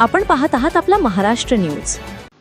आपण पाहत आहात आपला महाराष्ट्र न्यूज.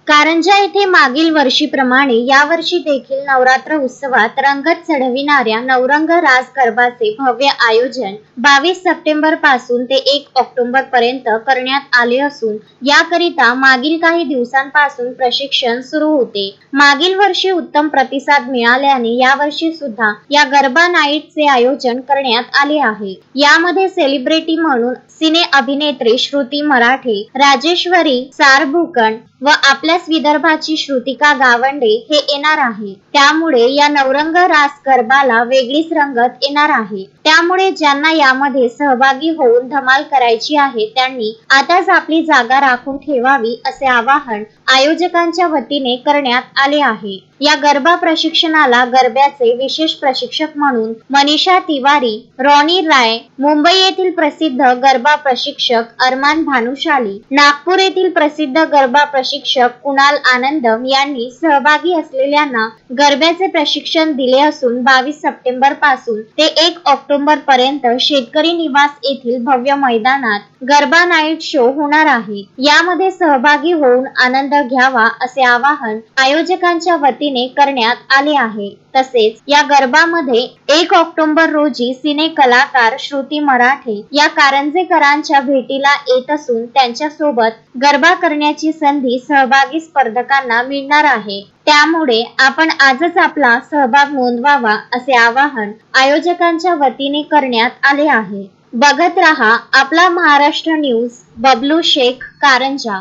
कारंजा येथे मागील वर्षीप्रमाणे यावर्षी देखील नवरात्र उत्सवात रंगत चढविणाऱ्या नवरंग रास गरबाचे भव्य आयोजन बावीस सप्टेंबरपासून ते एक ऑक्टोबर पर्यंत करण्यात आले असून याकरिता मागील काही दिवसांपासून प्रशिक्षण सुरू होते. मागील वर्षी उत्तम प्रतिसाद मिळाल्याने यावर्षी सुद्धा या गरबा नाईटचे आयोजन करण्यात आले आहे. यामध्ये सेलिब्रिटी म्हणून सिने अभिनेत्री श्रुती मराठे राजेश्वरी सारभूकण व आपल्याच विदर्भाची श्रुतिका गावंडे हे येणार आहे. त्यामुळे या नवरंग रास गरबाला वेगळीच रंगत येणार आहे. त्यामुळे ज्यांना यामध्ये सहभागी होऊन धमाल करायची आहे त्यांनी आताच आपली जागा राखून ठेवावी असे आवाहन आयोजकांच्या वतीने करण्यात आले आहे. या गरबा प्रशिक्षणाला गरब्याचे विशेष प्रशिक्षक म्हणून मनीषा तिवारी रॉनी राय मुंबई येथील प्रसिद्ध गरबा प्रशिक्षक अरमान भानुशाली नागपूर येथील प्रसिद्ध गरबा प्रशिक्षक कुणाल आनंदम यांनी सहभागी असलेल्यांना गरब्याचे प्रशिक्षण दिले असून बावीस सप्टेंबरपासून ते एक ऑक्टोबर पर्यंत शेतकरी निवास येथील भव्य मैदानात गरबा नाईट शो होणार आहे. यामध्ये सहभागी होऊन आनंद घ्यावा असे आवाहन आयोजकांच्या वतीने करण्यात आले आहे. तसेच या गरबामध्ये एक ऑक्टोबर रोजी सिने कलाकार श्रुती मराठे या कारंजेकरांच्या भेटीला येत असून त्यांच्यासोबत गरबा करण्याची संधी सहभागी स्पर्धकांना मिळणार आहे. त्यामुळे आपण आजच आपला सहभाग नोंदवावा असे आवाहन आयोजकांच्या वतीने करण्यात आले आहे. बघत रहा आपला Maharashtra news Bablu Shaikh Karanja.